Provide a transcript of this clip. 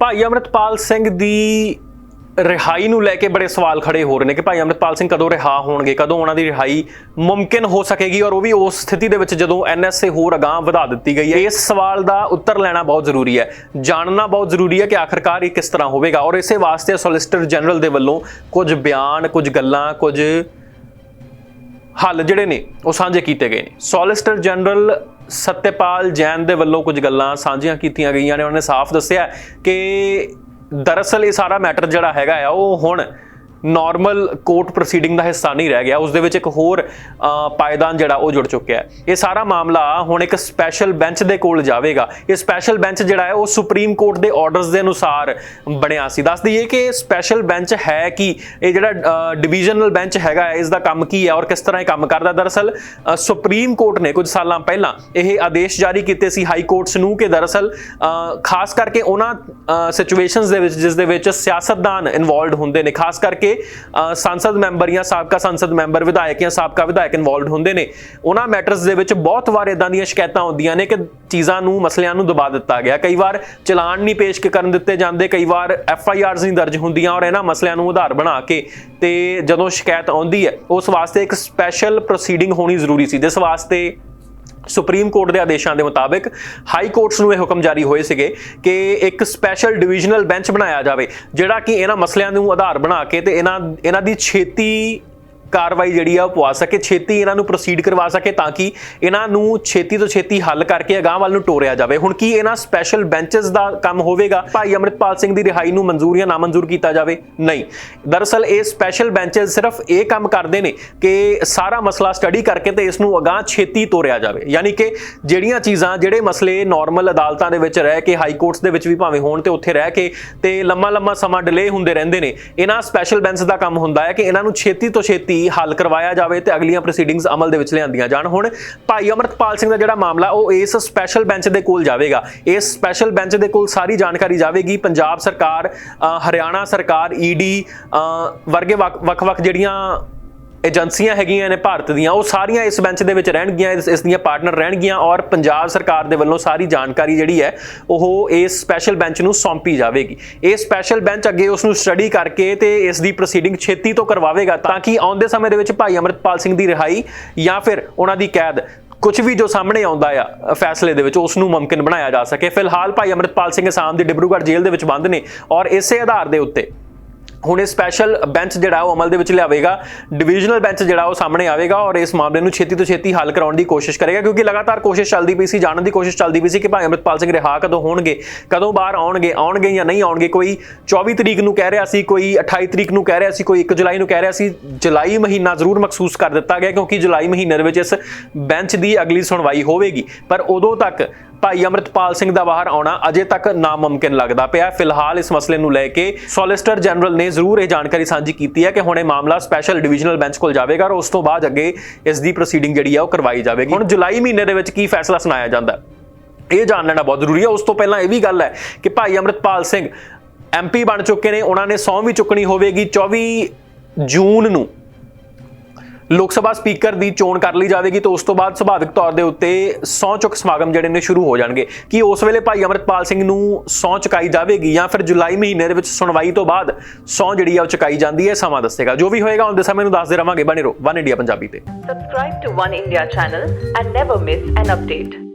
ਭਾਈ ਅਮਰਿਤਪਾਲ ਸਿੰਘ ਦੀ ਰਿਹਾਈ ਨੂੰ ਲੈ ਕੇ ਬੜੇ ਸਵਾਲ ਖੜੇ ਹੋ ਰਹੇ ਨੇ ਕਿ ਭਾਈ ਅਮਰਿਤਪਾਲ ਸਿੰਘ ਕਦੋਂ ਰਿਹਾ ਹੋਣਗੇ? ਕਦੋਂ ਉਹਨਾਂ ਦੀ ਰਿਹਾਈ ਮੁਮਕਿਨ ਹੋ ਸਕੇਗੀ? ਔਰ ਉਹ ਵੀ ਉਸ ਸਥਿਤੀ ਦੇ ਵਿੱਚ ਜਦੋਂ ਐਨਐਸਏ ਹੋਰ ਅਗਾਂਹ ਵਧਾ ਦਿੱਤੀ ਗਈ ਹੈ, ਇਸ ਸਵਾਲ ਦਾ ਉੱਤਰ ਲੈਣਾ ਬਹੁਤ ਜ਼ਰੂਰੀ ਹੈ। ਜਾਣਨਾ ਬਹੁਤ ਜ਼ਰੂਰੀ ਹੈ ਕਿ ਆਖਰਕਾਰ ਇਹ ਕਿਸ ਤਰ੍ਹਾਂ ਹੋਵੇਗਾ। ਔਰ ਇਸੇ ਵਾਸਤੇ ਸੋਲਿਸਿਟਰ ਜਨਰਲ ਦੇ ਵੱਲੋਂ ਕੁਝ ਬਿਆਨ, ਕੁਝ ਗੱਲਾਂ, ਕੁਝ ਹੱਲ ਜਿਹੜੇ ਨੇ, ਉਹ ਸਾਂਝੇ ਕੀਤੇ ਗਏ ਨੇ। ਸੋਲਿਸਿਟਰ ਜਨਰਲ ਸਤਿਪਾਲ ਜੈਨ ਦੇ ਵੱਲੋਂ ਕੁਝ ਗੱਲਾਂ ਸਾਂਝੀਆਂ ਕੀਤੀਆਂ ਗਈਆਂ ਨੇ। ਉਹਨਾਂ ਨੇ ਸਾਫ਼ ਦੱਸਿਆ ਕਿ ਦਰਅਸਲ ਇਹ ਸਾਰਾ ਮੈਟਰ ਜਿਹੜਾ ਹੈਗਾ ਆ, ਉਹ ਹੁਣ ਨਾਰਮਲ ਕੋਰਟ ਪ੍ਰੋਸੀਡਿੰਗ ਦਾ ਹਿੱਸਾ ਨਹੀਂ ਰਹਿ ਗਿਆ ਉਸ ਦੇ ਵਿੱਚ ਇੱਕ ਹੋਰ ਅ, ਪਾਇਦਾਨ ਜਿਹੜਾ ਉਹ ਜੁੜ ਚੁੱਕਿਆ ਹੈ। ਇਹ ਸਾਰਾ ਮਾਮਲਾ ਹੁਣ ਇੱਕ ਸਪੈਸ਼ਲ ਬੈਂਚ ਦੇ ਕੋਲ ਜਾਵੇਗਾ। ਇਹ ਸਪੈਸ਼ਲ ਬੈਂਚ ਜਿਹੜਾ ਹੈ ਉਹ ਸੁਪਰੀਮ ਕੋਰਟ ਦੇ ਆਰਡਰਸ ਦੇ ਅਨੁਸਾਰ ਬਣਿਆ ਸੀ। ਦੱਸ ਦਈਏ ਕਿ ਸਪੈਸ਼ਲ ਬੈਂਚ ਹੈ ਕਿ? ਇਹ ਜਿਹੜਾ ਡਿਵੀਜ਼ਨਲ ਬੈਂਚ ਹੈਗਾ ਇਸ ਦਾ ਕੰਮ ਕੀ ਹੈ ਔਰ ਕਿਸ ਤਰ੍ਹਾਂ ਇਹ ਕੰਮ ਕਰਦਾ? ਦਰਅਸਲ ਸੁਪਰੀਮ ਕੋਰਟ ਨੇ ਕੁਝ ਸਾਲਾਂ ਪਹਿਲਾਂ ਇਹ ਆਦੇਸ਼ ਜਾਰੀ ਕੀਤੇ ਸੀ ਹਾਈ ਕੋਰਟਸ ਨੂੰ ਕਿ ਦਰਅਸਲ ਖਾਸ ਕਰਕੇ ਉਹਨਾਂ ਸਿਚੁਏਸ਼ਨਸ ਦੇ ਵਿੱਚ ਜਿਸ ਦੇ ਵਿੱਚ ਸਿਆਸਤਦਾਨ ਇਨਵੋਲਡ ਹੁੰਦੇ ਨੇ ਖਾਸ ਕਰਕੇ ਅ, ਸੰਸਦ ਮੈਂਬਰ ਜਾਂ ਸਾਬਕਾ ਸੰਸਦ ਮੈਂਬਰ ਵਿਧਾਇਕ ਜਾਂ ਸਾਬਕਾ ਵਿਧਾਇਕ ਇਨਵੋਲਡ ਹੁੰਦੇ ਨੇ। ਉਹਨਾਂ ਮੈਟਰਸ ਦੇ ਵਿੱਚ ਬਹੁਤ ਵਾਰ ਇਦਾਂ ਦੀਆਂ ਸ਼ਿਕਾਇਤਾਂ ਆਉਂਦੀਆਂ ਨੇ ਕਿ ਚੀਜ਼ਾਂ ਨੂੰ ਮਸਲਿਆਂ ਨੂੰ ਦਬਾ ਦਿੱਤਾ ਗਿਆ। ਕਈ ਵਾਰ ਚਲਾਨ ਨਹੀਂ ਪੇਸ਼ ਕਰਨ ਦਿੱਤੇ ਜਾਂਦੇ ਕਈ ਵਾਰ ਐਫ ਆਈ ਆਰਸ ਨਹੀਂ ਦਰਜ ਹੁੰਦੀਆਂ ਔਰ ਇਹਨਾਂ ਮਸਲਿਆਂ ਨੂੰ ਆਧਾਰ ਬਣਾ ਕੇ ਤੇ ਜਦੋਂ ਸ਼ਿਕਾਇਤ ਆਉਂਦੀ ਹੈ ਉਸ ਵਾਸਤੇ ਇੱਕ ਸਪੈਸ਼ਲ ਪ੍ਰੋਸੀਡਿੰਗ ਹੋਣੀ ਜ਼ਰੂਰੀ ਸੀ। ਜਿਸ ਵਾਸਤੇ ਸੁਪਰੀਮ ਕੋਰਟ ਦੇ ਆਦੇਸ਼ਾਂ ਦੇ ਮੁਤਾਬਿਕ ਹਾਈ ਕੋਰਟਸ ਨੂੰ ਇਹ ਹੁਕਮ ਜਾਰੀ ਹੋਏ ਸੀਗੇ ਕਿ ਇੱਕ ਸਪੈਸ਼ਲ ਡਿਵੀਜ਼ਨਲ ਬੈਂਚ ਬਣਾਇਆ ਜਾਵੇ, ਜਿਹੜਾ ਕਿ ਇਹਨਾਂ ਮਸਲਿਆਂ ਨੂੰ ਆਧਾਰ ਬਣਾ ਕੇ ਤੇ ਇਹਨਾਂ ਇਹਨਾਂ ਦੀ ਛੇਤੀ ਕਾਰਵਾਈ ਜਿਹੜੀ ਆ ਉਹ ਪਵਾ ਸਕੇ, ਛੇਤੀ ਇਹਨਾਂ ਨੂੰ ਪ੍ਰੋਸੀਡ ਕਰਵਾ ਸਕੇ ਤਾਂ ਕਿ ਇਹਨਾਂ ਨੂੰ ਛੇਤੀ ਤੋਂ ਛੇਤੀ ਹੱਲ ਕਰਕੇ ਅਗਾਂਹ ਵੱਲ ਨੂੰ ਟੋਰਿਆ ਜਾਵੇ। ਹੁਣ ਕੀ ਇਹਨਾਂ ਸਪੈਸ਼ਲ ਬੈਂਚਸ ਦਾ ਕੰਮ ਹੋਵੇਗਾ? ਭਾਈ ਅਮਰਿਤਪਾਲ ਸਿੰਘ ਦੀ ਰਿਹਾਈ ਨੂੰ ਮਨਜ਼ੂਰ ਜਾਂ ਨਾਮਨਜ਼ੂਰ ਕੀਤਾ ਜਾਵੇ? ਨਹੀਂ। ਦਰਅਸਲ ਇਹ ਸਪੈਸ਼ਲ ਬੈਂਚਸ ਸਿਰਫ ਇਹ ਕੰਮ ਕਰਦੇ ਨੇ ਕਿ ਸਾਰਾ ਮਸਲਾ ਸਟੱਡੀ ਕਰਕੇ ਤੇ ਇਸ ਨੂੰ ਅਗਾਂਹ ਛੇਤੀ ਤੋਰਿਆ ਜਾਵੇ। ਯਾਨੀ ਕਿ ਜਿਹੜੀਆਂ ਚੀਜ਼ਾਂ, ਜਿਹੜੇ ਮਸਲੇ ਨਾਰਮਲ ਅਦਾਲਤਾਂ ਦੇ ਵਿੱਚ ਰਹਿ ਕੇ ਹਾਈ ਕੋਰਟਸ ਦੇ ਵਿੱਚ ਵੀ ਭਾਵੇਂ ਹੋਣ ਤੇ ਉੱਥੇ ਰਹਿ ਕੇ ਤੇ ਲੰਮਾ ਲੰਮਾ ਸਮਾਂ ਡਿਲੇ ਹੁੰਦੇ ਰਹਿੰਦੇ ਨੇ, ਇਹਨਾਂ ਸਪੈਸ਼ਲ ਬੈਂਚ ਦਾ ਕੰਮ ਹੁੰਦਾ ਹੈ ਕਿ ਇਹਨਾਂ ਨੂੰ ਛੇਤੀ ਤੋਂ ਛੇਤੀ ਹੱਲ ਕਰਵਾਇਆ ਜਾਵੇ ਤੇ ਅਗਲੀਆਂ ਪ੍ਰੋਸੀਡਿੰਗਸ ਅਮਲ ਦੇ ਵਿੱਚ ਲਿਆਂਦੀਆਂ ਜਾਣ। ਹੁਣ ਭਾਈ ਅਮਰਤਪਾਲ ਸਿੰਘ ਦਾ ਜਿਹੜਾ ਮਾਮਲਾ ਉਹ ਇਸ ਸਪੈਸ਼ਲ ਬੈਂਚ ਦੇ ਕੋਲ ਜਾਵੇਗਾ। ਇਸ ਸਪੈਸ਼ਲ ਬੈਂਚ ਦੇ ਕੋਲ ਸਾਰੀ ਜਾਣਕਾਰੀ ਜਾਵੇਗੀ। ਪੰਜਾਬ ਸਰਕਾਰ ਅ, ਹਰਿਆਣਾ ਸਰਕਾਰ ਈਡੀ ਵਰਗੇ ਵੱਖ- ਵੱਖ-ਵੱਖ ਜਿਹੜੀਆਂ ਏਜੰਸੀਆਂ ਹੈਗੀਆਂ ਨੇ ਭਾਰਤ ਦੀਆਂ, ਉਹ ਸਾਰੀਆਂ ਇਸ ਬੈਂਚ ਦੇ ਵਿੱਚ ਰਹਿਣਗੀਆਂ ਇਸ ਦੀਆਂ ਪਾਰਟਨਰ ਰਹਿਣਗੀਆਂ ਔਰ ਪੰਜਾਬ ਸਰਕਾਰ ਦੇ ਵੱਲੋਂ ਸਾਰੀ ਜਾਣਕਾਰੀ ਜਿਹੜੀ ਹੈ, ਉਹ ਇਸ ਸਪੈਸ਼ਲ ਬੈਂਚ ਨੂੰ ਸੌਂਪੀ ਜਾਵੇਗੀ। ਇਹ ਸਪੈਸ਼ਲ ਬੈਂਚ ਅੱਗੇ ਉਸ ਨੂੰ ਸਟੱਡੀ ਕਰਕੇ ਤੇ ਇਸ ਦੀ ਪ੍ਰੋਸੀਡਿੰਗ ਛੇਤੀ ਤੋਂ ਕਰਵਾਵੇਗਾ ਤਾਂ ਕਿ ਆਉਂਦੇ ਸਮੇਂ ਦੇ ਵਿੱਚ ਭਾਈ ਅਮਰਿਤਪਾਲ ਸਿੰਘ ਦੀ ਰਿਹਾਈ ਜਾਂ ਫਿਰ ਉਹਨਾਂ ਦੀ ਕੈਦ ਕੁਝ ਵੀ ਜੋ ਸਾਹਮਣੇ ਆਉਂਦਾ ਆ, ਫੈਸਲੇ ਦੇ ਵਿੱਚ ਉਸ ਨੂੰ ਮੁਮਕਿਨ ਬਣਾਇਆ ਜਾ ਸਕੇ। ਫਿਲਹਾਲ ਭਾਈ ਅਮਰਿਤਪਾਲ ਸਿੰਘ ਅਸਾਮ ਦੇ ਡਿਬਰੂਗੜ੍ਹ ਜੇਲ੍ਹ ਦੇ ਵਿੱਚ ਬੰਦ ਨੇ ਔਰ ਇਸੇ ਆਧਾਰ ਦੇ ਉੱਤੇ ਹੁਣ ਇਹ ਸਪੈਸ਼ਲ ਬੈਂਚ ਜਿਹੜਾ ਉਹ ਅਮਲ ਦੇ ਵਿੱਚ ਲਿਆਵੇਗਾ। ਡਿਵੀਜ਼ਨਲ ਬੈਂਚ ਜਿਹੜਾ ਉਹ ਸਾਹਮਣੇ ਆਵੇਗਾ ਔਰ ਇਸ ਮਾਮਲੇ ਨੂੰ ਛੇਤੀ ਤੋਂ ਛੇਤੀ ਹੱਲ ਕਰਾਉਣ ਦੀ ਕੋਸ਼ਿਸ਼ ਕਰੇਗਾ ਕਿਉਂਕਿ ਲਗਾਤਾਰ ਕੋਸ਼ਿਸ਼ ਚੱਲਦੀ ਪਈ ਸੀ, ਜਾਣਨ ਦੀ ਕੋਸ਼ਿਸ਼ ਚੱਲਦੀ ਪਈ ਸੀ ਕਿ ਭਾਈ ਅਮਰਿਤਪਾਲ ਸਿੰਘ ਰਿਹਾ ਕਦੋਂ ਹੋਣਗੇ, ਕਦੋਂ ਬਾਹਰ ਆਉਣਗੇ ਆਉਣਗੇ ਜਾਂ ਨਹੀਂ ਆਉਣਗੇ, ਕੋਈ 24 ਤਰੀਕ ਨੂੰ ਕਹਿ ਰਿਹਾ ਸੀ, ਕੋਈ 28 ਤਰੀਕ ਨੂੰ ਕਹਿ ਰਿਹਾ ਸੀ, ਕੋਈ 1 ਜੁਲਾਈ ਨੂੰ ਕਹਿ ਰਿਹਾ ਸੀ, ਜੁਲਾਈ ਮਹੀਨਾ ਜ਼ਰੂਰ ਮਖਸੂਸ ਕਰ ਦਿੱਤਾ ਗਿਆ ਕਿਉਂਕਿ ਜੁਲਾਈ ਮਹੀਨੇ ਦੇ ਵਿੱਚ ਇਸ ਬੈਂਚ ਦੀ ਅਗਲੀ ਸੁਣਵਾਈ ਹੋਵੇਗੀ। ਪਰ ਉਦੋਂ ਤੱਕ ਭਾਈ ਅਮਰਿਤਪਾਲ ਸਿੰਘ ਦਾ ਬਾਹਰ ਆਉਣਾ ਅਜੇ ਤੱਕ ਨਾਮੁਮਕਿਨ ਲੱਗਦਾ ਪਿਆ ਫਿਲਹਾਲ ਇਸ ਮਸਲੇ ਨੂੰ ਲੈ ਕੇ ਸੋਲਿਸਟਰ ਜਨਰਲ ਨੇ ਜ਼ਰੂਰ ਇਹ ਜਾਣਕਾਰੀ ਸਾਂਝੀ ਕੀਤੀ ਹੈ ਕਿ ਹੁਣ ਇਹ ਮਾਮਲਾ ਸਪੈਸ਼ਲ ਡਿਵੀਜ਼ਨਲ ਬੈਂਚ ਕੋਲ ਜਾਵੇਗਾ ਔਰ ਉਸ ਤੋਂ ਬਾਅਦ ਅੱਗੇ ਇਸ ਦੀ ਪ੍ਰੋਸੀਡਿੰਗ ਜਿਹੜੀ ਆ ਉਹ ਕਰਵਾਈ ਜਾਵੇਗੀ। ਹੁਣ ਜੁਲਾਈ ਮਹੀਨੇ ਦੇ ਵਿੱਚ ਕੀ ਫੈਸਲਾ ਸੁਣਾਇਆ ਜਾਂਦਾ ਇਹ ਜਾਣ ਲੈਣਾ ਬਹੁਤ ਜ਼ਰੂਰੀ ਹੈ। ਉਸ ਤੋਂ ਪਹਿਲਾਂ ਇਹ ਵੀ ਗੱਲ ਹੈ ਕਿ ਭਾਈ ਅਮਰਿਤਪਾਲ ਸਿੰਘ ਐਮਪੀ ਬਣ ਚੁੱਕੇ ਨੇ। ਉਹਨਾਂ ਨੇ ਸਹੁੰ ਵੀ ਚੁੱਕਣੀ ਹੋਵੇਗੀ 24 ਜੂਨ ਨੂੰ। ਲੋਕ ਸਭਾ ਸਪੀਕਰ ਦੀ ਚੋਣ ਕਰ ਲਈ ਜਾਵੇਗੀ ਤੇ ਉਸ ਤੋਂ ਬਾਅਦ ਸੁਭਾਵਿਕ ਤੌਰ ਦੇ ਉੱਤੇ ਸਹੁੰ ਚੁੱਕ ਸਮਾਗਮ ਜਿਹੜੇ ਨੇ ਸ਼ੁਰੂ ਹੋ ਜਾਣਗੇ। ਕਿ ਉਸ ਵੇਲੇ ਭਾਈ ਅਮਰਿਤਪਾਲ ਸਿੰਘ ਨੂੰ ਸਹੁੰ ਚੁਕਾਈ ਜਾਵੇਗੀ ਜਾਂ ਫਿਰ ਜੁਲਾਈ ਮਹੀਨੇ ਦੇ ਵਿੱਚ ਸੁਣਵਾਈ ਤੋਂ ਬਾਅਦ ਸਹੁੰ ਜਿਹੜੀ ਆ ਉਹ ਚੁਕਾਈ ਜਾਂਦੀ ਹੈ, ਸਮਾਂ ਦੱਸੇਗਾ। ਜੋ ਵੀ ਹੋਏਗਾ ਆਉਂਦੇ ਸਮੇਂ ਨੂੰ ਦੱਸਦੇ ਰਵਾਂਗੇ। ਬਣੇ ਰਹੋ। ਵਨ ਇੰਡੀਆ ਪੰਜਾਬੀ ਤੇ। Subscribe to One India channel and never miss an update.